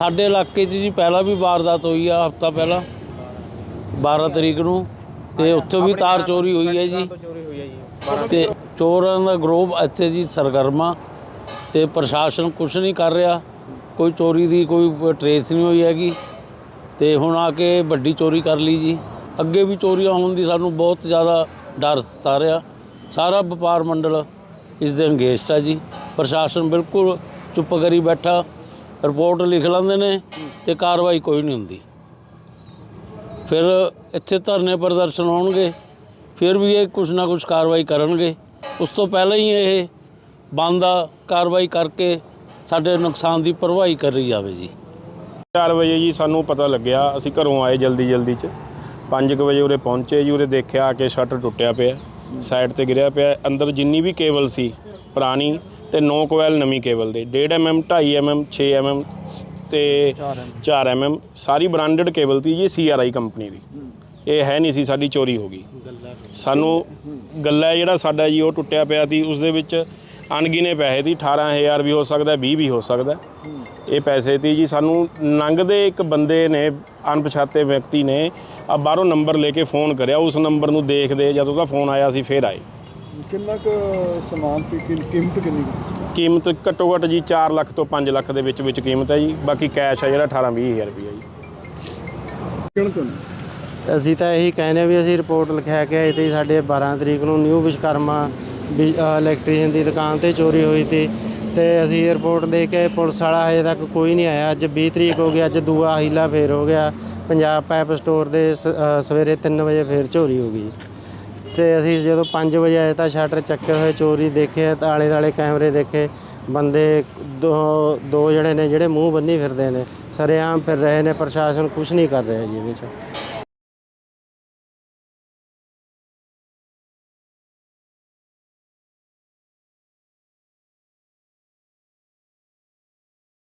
ਸਾਡੇ ਇਲਾਕੇ 'ਚ ਜੀ ਪਹਿਲਾਂ ਵੀ ਵਾਰਦਾਤ ਹੋਈ ਆ ਹਫਤਾ ਪਹਿਲਾਂ 12 ਤਰੀਕ ਨੂੰ, ਤੇ ਉੱਥੇ ਵੀ ਤਾਰ ਚੋਰੀ ਹੋਈ ਹੈ ਜੀ। ਚੋਰੀ ਤੇ ਚੋਰਾਂ ਦਾ ਗਰੋਹ ਇੱਥੇ ਜੀ ਸਰਗਰਮਾ, ਤੇ ਪ੍ਰਸ਼ਾਸਨ ਕੁਝ ਨਹੀਂ ਕਰ ਰਿਹਾ, ਕੋਈ ਚੋਰੀ ਦੀ ਕੋਈ ਟਰੇਸ ਨਹੀਂ ਹੋਈ ਹੈਗੀ, ਤੇ ਹੁਣ ਆ ਕੇ ਵੱਡੀ ਚੋਰੀ ਕਰ ਲਈ ਜੀ। ਅੱਗੇ ਵੀ ਚੋਰੀਆਂ ਹੋਣ ਦੀ ਸਾਨੂੰ ਬਹੁਤ ਜ਼ਿਆਦਾ ਡਰ ਸਤਾ ਰਿਹਾ। ਸਾਰਾ ਵਪਾਰ ਮੰਡਲ ਇਸ ਦੇ ਅੰਗੇਸਟ ਆ ਜੀ। ਪ੍ਰਸ਼ਾਸਨ ਬਿਲਕੁਲ ਚੁੱਪ ਕਰੀ ਬੈਠਾ। ਰਿਪੋਰਟ ਲਿਖ ਲੈਂਦੇ ਨੇ ਤੇ ਕਾਰਵਾਈ ਕੋਈ ਨਹੀਂ ਹੁੰਦੀ। ਫਿਰ ਇੱਥੇ ਧਰਨੇ ਪ੍ਰਦਰਸ਼ਨ ਹੋਣਗੇ, ਫਿਰ ਵੀ ਇਹ ਕੁਝ ਨਾ ਕੁਝ ਕਾਰਵਾਈ ਕਰਨਗੇ। ਉਸ ਤੋਂ ਪਹਿਲਾਂ ਹੀ ਇਹ ਬੰਦ ਆ, ਕਾਰਵਾਈ ਕਰਕੇ ਸਾਡੇ ਨੁਕਸਾਨ ਦੀ ਭਰਵਾਈ ਕਰੀ ਜਾਵੇ ਜੀ। 4 ਵਜੇ ਜੀ ਸਾਨੂੰ ਪਤਾ ਲੱਗਿਆ, ਅਸੀਂ ਘਰੋਂ ਆਏ ਜਲਦੀ ਜਲਦੀ ਚ। 5 ਵਜੇ ਉਰੇ ਪਹੁੰਚੇ ਜੀ, ਉਰੇ ਦੇਖਿਆ ਕਿ ਸ਼ਟਰ ਟੁੱਟਿਆ ਪਿਆ, ਸਾਈਡ ਤੇ ਗਿਰਿਆ ਪਿਆ। ਅੰਦਰ ਜਿੰਨੀ ਵੀ ਕੇਬਲ ਸੀ, ਪੁਰਾਣੀ ਤੇ 9 ਕੋਇਲ ਨਵੀਂ ਕੇਬਲ ਦੇ 1.5 mm 2.5 mm 6 mm ਤੇ 4 mm ਸਾਰੀ ਬ੍ਰਾਂਡਡ ਕੇਬਲ ਤੀ ਜੀ CRI ਕੰਪਨੀ ਦੀ। ਇਹ ਹੈ ਨਹੀਂ ਸੀ ਸਾਡੀ ਚੋਰੀ ਹੋ ਗਈ। ਸਾਨੂੰ ਗੱਲਾ ਜਿਹੜਾ ਸਾਡਾ ਜੀ ਉਹ ਟੁੱਟਿਆ ਪਿਆ ਸੀ ਉਸ ਦੇ ਵਿੱਚ ਅਣਗਿਣੇ ਪੈਸੇ ਸੀ 18000 ਵੀ ਹੋ ਸਕਦਾ 20 ਵੀ ਹੋ ਸਕਦਾ। ਇਹ ਪੈਸੇ ਤੀ ਜੀ ਸਾਨੂੰ ਲੰਘਦੇ ਇੱਕ ਬੰਦੇ ਨੇ ਅਣਪਛਾਤੇ ਵਿਅਕਤੀ ਨੇ ਆ ਬਾਹਰੋਂ ਨੰਬਰ ਲੈ ਕੇ ਫੋਨ ਕਰਿਆ ਉਸ ਨੰਬਰ ਨੂੰ ਦੇਖਦੇ ਜਦੋਂ ਉਹਦਾ ਫੋਨ ਆਇਆ ਸੀ ਫੇਰ ਆਏ। ਕਿੰਨਾ ਕੁ ਸਮਾਨ ਸੀ? ਕਿ- ਕੀਮਤ ਕਿੰਨੀ ਕੁ? ਕੀਮਤ ਘੱਟੋ ਘੱਟ ਜੀ 4 ਲੱਖ ਤੋਂ 5 ਲੱਖ ਦੇ ਵਿੱਚ ਵਿੱਚ ਕੀਮਤ ਹੈ ਜੀ। ਬਾਕੀ ਕੈਸ਼ ਹੈ ਜਿਹੜਾ 18 20000 ਰੁਪਏ ਜੀ। ਕਿਹੜਾ ਤੁਹਾਨੂੰ ਅਸੀਂ ਤਾਂ ਇਹੀ ਕਹਿੰਦੇ ਹਾਂ ਵੀ ਅਸੀਂ ਰਿਪੋਰਟ ਲਿਖਾ ਕੇ ਆਏ ਤੇ ਸਾਡੇ 12 ਤਰੀਕ ਨੂੰ ਨਿਊ ਵਿਸ਼ਕਰਮਾ ਵੀ ਇਲੈਕਟ੍ਰੀਸ਼ੀਅਨ ਦੀ ਦੁਕਾਨ ਤੇ ਚੋਰੀ ਹੋਈ ਸੀ ਤੇ ਅਸੀਂ ਰਿਪੋਰਟ ਦੇ ਕੇ ਪੁਲਿਸ ਵਾਲਾ ਹਜੇ ਤੱਕ ਕੋਈ ਨਹੀਂ ਆਇਆ। ਅੱਜ 20 ਤਰੀਕ ਹੋ ਗਈ ਅੱਜ ਦੂਆ ਹੀਲਾ ਫੇਰ ਹੋ ਗਿਆ। ਪੰਜਾਬ ਪਾਈਪ ਸਟੋਰ ਦੇ ਸ- ਅ, ਸਵੇਰੇ 3 ਵਜੇ ਫੇਰ ਚੋਰੀ ਹੋ ਗਈ। ਤੇ ਅਸੀਂ ਜਦੋਂ 5 ਵਜੇ ਆਏ ਤਾਂ ਸ਼ਟਰ ਚੱਕੇ ਹੋਏ, ਚੋਰੀ ਦੇਖੇ ਤਾਂ ਆਲੇ ਦਾਲੇ ਕੈਮਰੇ ਦੇਖੇ। ਬੰਦੇ ਦੋ ਦੋ ਜਿਹੜੇ ਨੇ ਜਿਹੜੇ ਮੂੰਹ ਬੰਨੀ ਫਿਰਦੇ ਨੇ, ਸਰੇਆਮ ਫਿਰ ਰਹੇ ਨੇ, ਪ੍ਰਸ਼ਾਸਨ ਕੁਝ ਨਹੀਂ ਕਰ ਰਿਹਾ ਜੀ ਇਹਦੇ 'ਚ।